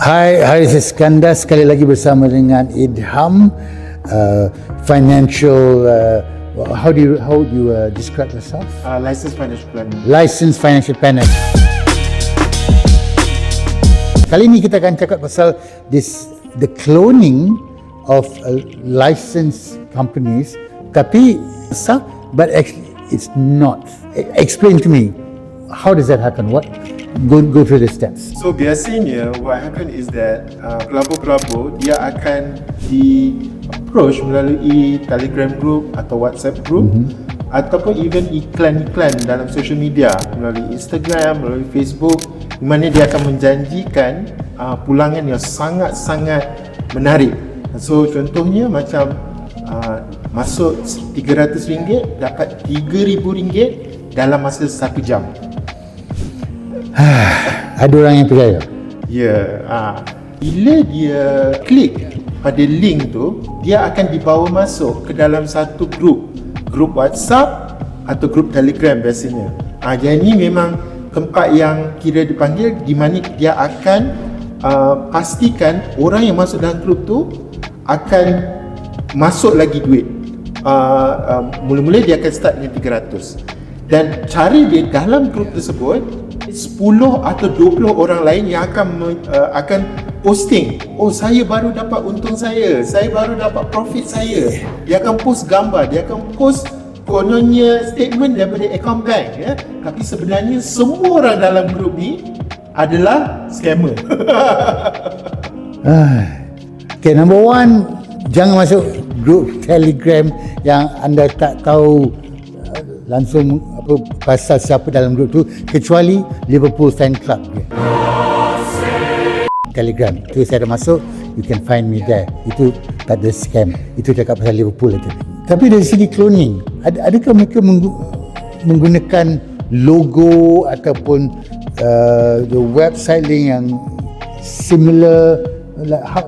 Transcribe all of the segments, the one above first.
Hai, Haris Iskandar sekali lagi bersama dengan Idham uh, financial uh, how do you how do you uh, describe yourself? Uh, licensed financial planner. Licensed financial planner. Kali ini kita akan cakap pasal this the cloning of uh, licensed companies tapi sah but actually it's not. E- Explain to me how does that happen? What go go through the steps. So biasanya what happen is that uh, pelabur-pelabur dia akan di approach melalui Telegram group atau WhatsApp group mm-hmm. ataupun even iklan-iklan dalam social media melalui Instagram, melalui Facebook di mana dia akan menjanjikan uh, pulangan yang sangat-sangat menarik. So contohnya macam uh, masuk RM300 dapat RM3,000 dalam masa 1 jam. Ada orang yang percaya. Ya, ah. bila dia klik pada link tu, dia akan dibawa masuk ke dalam satu grup, grup WhatsApp atau grup Telegram biasanya. Ah, jadi ni memang tempat yang kira dipanggil di mana dia akan uh, pastikan orang yang masuk dalam grup tu akan masuk lagi duit. Uh, uh, mula-mula dia akan start dengan 300 dan cara dia dalam grup tersebut 10 atau 20 orang lain yang akan uh, akan posting oh saya baru dapat untung saya saya baru dapat profit saya. Dia akan post gambar dia akan post kononnya statement daripada account bank ya. Tapi sebenarnya semua orang dalam grup ni adalah scammer. Okay, number one, jangan masuk grup Telegram yang anda tak tahu uh, langsung apa pasal siapa dalam grup tu kecuali Liverpool Fan Club dia. Telegram. Tu saya ada masuk, you can find me there. Itu tak ada scam. Itu cakap pasal Liverpool aja. Tapi dari segi cloning, ad, adakah mereka menggu, menggunakan logo ataupun uh, the website link yang similar like how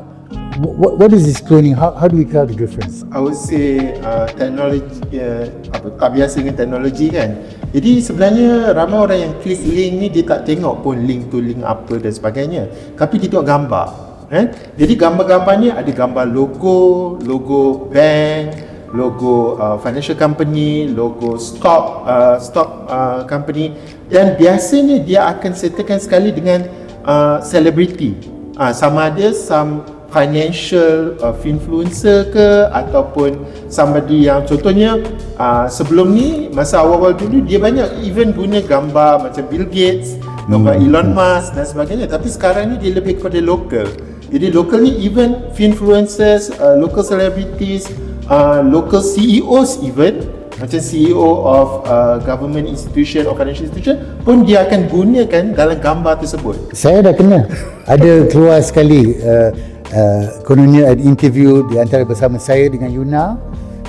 what, what is this cloning how, how do we tell the difference I would say uh, teknologi uh, apa tak biasa dengan teknologi kan. Jadi sebenarnya ramai orang yang klik link ni dia tak tengok pun link tu link apa dan sebagainya. Tapi dia tengok gambar. Kan? Jadi gambar-gambarnya ada gambar logo, logo bank, logo uh, financial company, logo stock uh, stock uh, company dan biasanya dia akan sertakan sekali dengan uh, celebrity. Uh, sama ada some financial uh, influencer ke ataupun somebody yang contohnya uh, sebelum ni masa awal-awal dulu dia banyak even guna gambar macam Bill Gates, gambar Hmm. Elon Musk dan sebagainya tapi sekarang ni dia lebih kepada local. Jadi local ni even influencers, uh, local celebrities, uh, local CEOs even macam CEO of uh, government institution or financial institution pun dia akan gunakan dalam gambar tersebut. saya dah kena ada keluar sekali uh, uh, kononnya ada interview di antara bersama saya dengan Yuna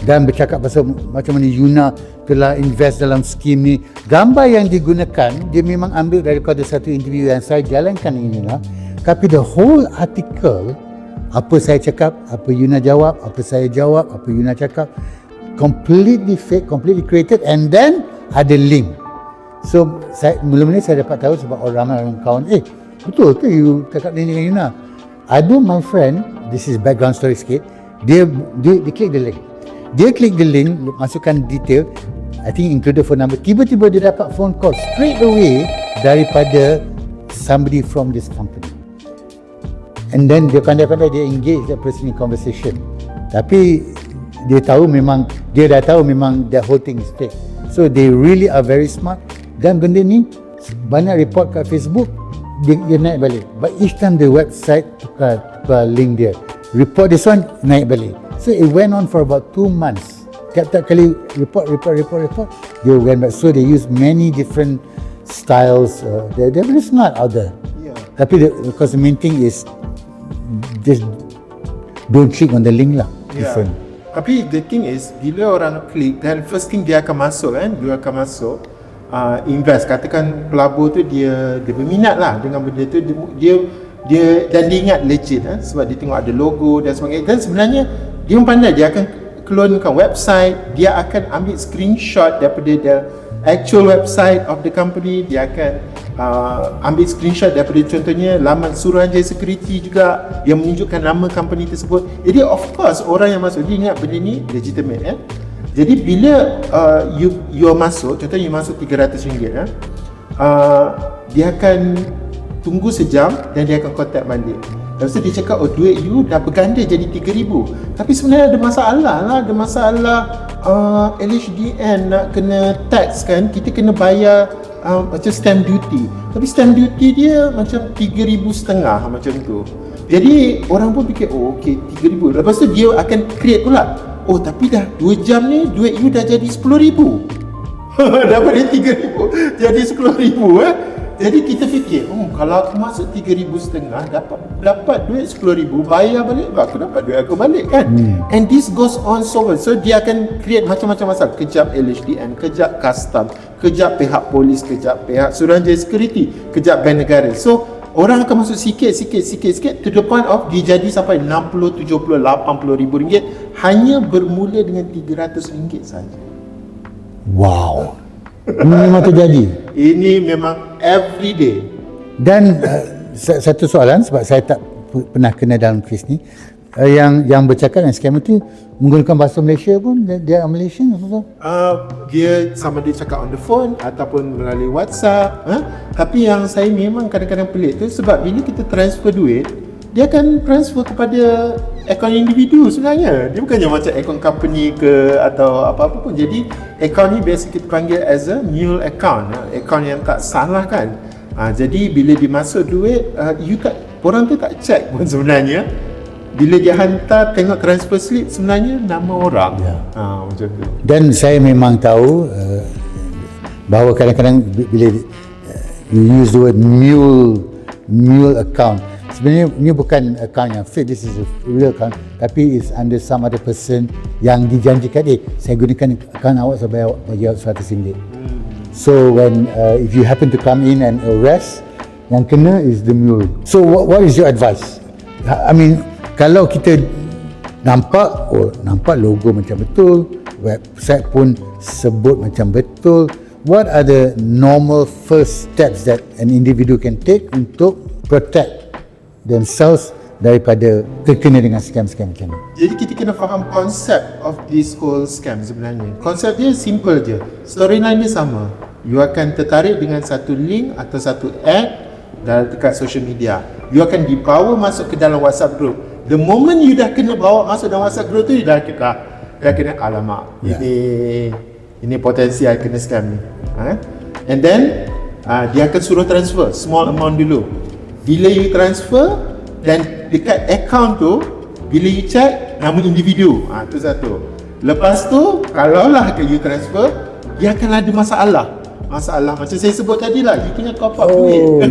dan bercakap pasal macam mana Yuna telah invest dalam skim ni. Gambar yang digunakan dia memang ambil daripada satu interview yang saya jalankan lah tapi the whole article apa saya cakap, apa Yuna jawab, apa saya jawab, apa Yuna cakap completely fake, completely created and then ada link. So saya mula-mula saya dapat tahu sebab orang ramai orang kawan eh betul ke you cakap ni dengan Yuna ada my friend this is background story sikit dia dia, dia klik the link. Dia klik the link masukkan detail I think included phone number. Tiba-tiba dia dapat phone call straight away daripada somebody from this company. And then dia pandai-pandai dia engage that person in conversation. Tapi dia tahu memang dia dah tahu memang that whole thing is fake. So they really are very smart. Dan benda ni banyak report kat Facebook dia, dia naik balik. But each time the website tukar, tukar link dia report this one naik balik. So it went on for about 2 months. Tiap-tiap kali report report report report dia went back. So they use many different styles. Uh, they're, they're very smart out there Yeah. tapi the, because the main thing is just don't click on the link lah. Different. Tapi the thing is bila orang klik dan first thing dia akan masuk kan, dia akan masuk uh, invest. Katakan pelabur tu dia dia berminat lah dengan benda tu. Dia dia, dia dan dia ingat legit eh, sebab dia tengok ada logo dan sebagainya. Dan sebenarnya dia pandai. Dia akan clonekan website, dia akan ambil screenshot daripada dia actual website of the company. Dia akan uh, ambil screenshot daripada contohnya laman Suruhanjaya Security juga yang menunjukkan nama company tersebut. Jadi of course orang yang masuk dia ingat benda ni legitimate eh jadi bila uh, you you masuk contohnya you masuk RM300 eh uh, dia akan tunggu sejam dan dia akan contact balik. Lepas tu dia cakap, oh duit you dah berganda jadi RM3,000 Tapi sebenarnya ada masalah lah Ada masalah uh, LHDN nak kena tax kan Kita kena bayar uh, macam stamp duty. Tapi stamp duty dia macam RM3,500 macam tu. Jadi orang pun fikir, oh ok RM3,000 Lepas tu dia akan create pula Oh tapi dah 2 jam ni duit you dah jadi RM10,000 Dapat dia RM3,000 jadi RM10,000 eh jadi kita fikir, oh, kalau aku masuk RM3,500 dapat dapat duit RM10,000 bayar balik, aku dapat duit aku balik kan. Hmm. And this goes on so on. So dia akan create macam-macam masalah. Kejap LHDN, kejap custom, kejap pihak polis, kejap pihak Suruhanjaya Security, kejap bank negara. So orang akan masuk sikit, sikit, sikit, sikit to the point of dia jadi sampai 60, 70, 80 ribu ringgit hanya bermula dengan 300 ringgit saja. Wow. Ini memang terjadi. Ini memang every day. Dan uh, sa- satu soalan sebab saya tak pernah kena dalam kes ni uh, yang yang bercakap dengan scammer tu menggunakan bahasa Malaysia pun dia, dia Malaysian atau Uh, dia sama dia cakap on the phone ataupun melalui WhatsApp. Ha? Tapi yang saya memang kadang-kadang pelik tu sebab bila kita transfer duit, dia akan transfer kepada akaun individu sebenarnya. Dia bukannya macam akaun company ke atau apa-apa pun. Jadi akaun ni biasa kita panggil as a mule account. Ha? Akaun yang tak salah kan. Ha, jadi bila dia masuk duit, uh, you tak, orang tu tak check pun sebenarnya. Bila dia hantar tengok transfer slip sebenarnya nama orang. Ya. Ha, macam tu. Dan saya memang tahu uh, bahawa kadang-kadang bi- bila uh, you use the word mule mule account sebenarnya ini bukan account yang fake this is a real account. Tapi it's under some other person yang dijanjikan eh saya gunakan account awak saya bayar bagi awak 100 ringgit. So when uh, if you happen to come in and arrest yang kena is the mule. So what, what is your advice? I mean kalau kita nampak oh nampak logo macam betul website pun sebut macam betul what are the normal first steps that an individu can take untuk protect themselves daripada terkena dengan scam-scam macam ni Jadi kita kena faham konsep of this whole scam sebenarnya. Konsep dia simple je. Storyline dia sama. You akan tertarik dengan satu link atau satu ad dalam dekat social media. You akan dibawa masuk ke dalam WhatsApp group. The moment you dah kena bawa masuk dalam WhatsApp group tu, you dah kena, dah kena alamak. Ya. Ini ini potensi I kena scam ni. Ha? And then uh, dia akan suruh transfer small amount dulu. Bila you transfer dan dekat account tu bila you check nama individu. Ha tu satu. Lepas tu kalau lah ke you transfer dia akan ada masalah. Masalah macam saya sebut tadi lah You kena top up Oh. duit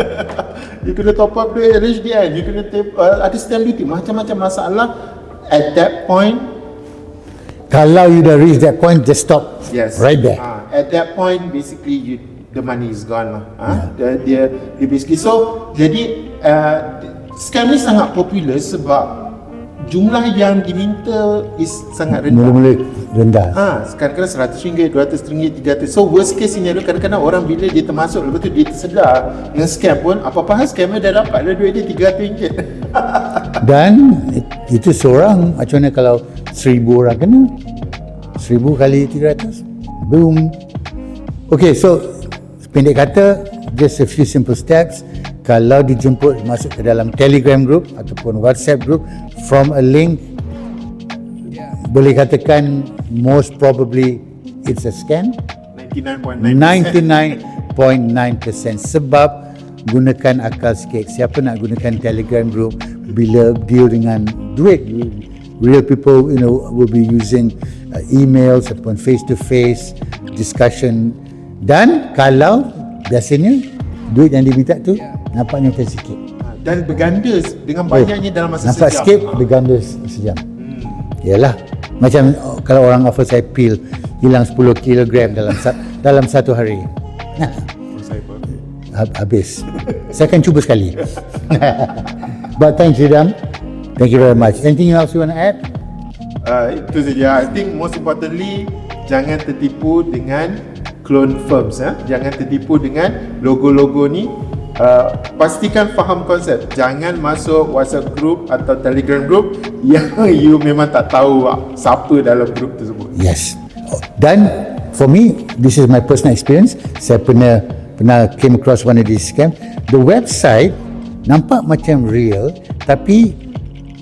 You kena top up duit RHDN You kena tap, uh, ada stamp duty Macam-macam masalah At that point kalau you dah reach that point just stop Yes. right there Ah, at that point, basically, you, the money is gone lah. Ah, dia, dia, dia basically so jadi uh, scam ni sangat popular sebab jumlah yang diminta is sangat rendah. mula-mula rendah Ha, kadang-kadang RM100, RM200, RM300 So worst case scenario kadang-kadang orang bila dia termasuk Lepas tu dia tersedar dengan scam pun Apa-apa hal scammer dah dapat lah duit dia RM300 Dan itu seorang macam mana kalau seribu orang kena? Seribu kali 300? Boom. Okay, so pendek kata, just a few simple steps. Kalau dijemput masuk ke dalam Telegram group ataupun WhatsApp group from a link, boleh katakan most probably it's a scam. 99.9% 99.9% sebab gunakan akal sikit siapa nak gunakan telegram group bila deal dengan duit real people you know will be using uh, emails ataupun face to face discussion dan kalau biasanya duit yang diminta tu nampaknya macam sikit Dan berganda dengan banyaknya dalam masa nampak sejam sikit berganda se- sejam yalah macam oh, kalau orang offer saya pil hilang 10 kg dalam dalam satu hari Oh, pun. Hab- habis. Saya akan cuba sekali. But thanks Ridam. Thank you very much. Anything else you want to add? Uh, itu saja. I think most importantly jangan tertipu dengan clone firms ya. Jangan tertipu dengan logo-logo ni. Uh, pastikan faham konsep. Jangan masuk WhatsApp group atau Telegram group yang you memang tak tahu ah, siapa dalam group tersebut. Yes. Dan for me, this is my personal experience. Saya pernah pernah came across one of these scam. The website nampak macam real tapi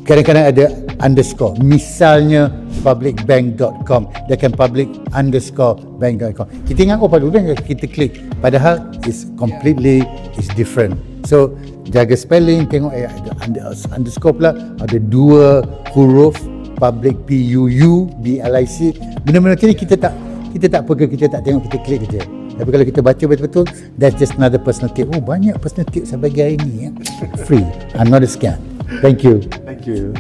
kadang-kadang ada underscore. Misalnya publicbank.com dia akan public underscore bank.com kita ingat oh public bank kita klik. Padahal it's completely it's different. So jaga spelling tengok eh, ada under, underscore pula ada dua huruf public P-U-U B-L-I-C benda-benda macam ni kita tak kita tak pegang kita tak tengok kita klik je. Tapi kalau kita baca betul-betul that's just another personal tip. Oh banyak personal tip saya bagi hari ni ya. free. I'm not a scam. Thank you. Thank you.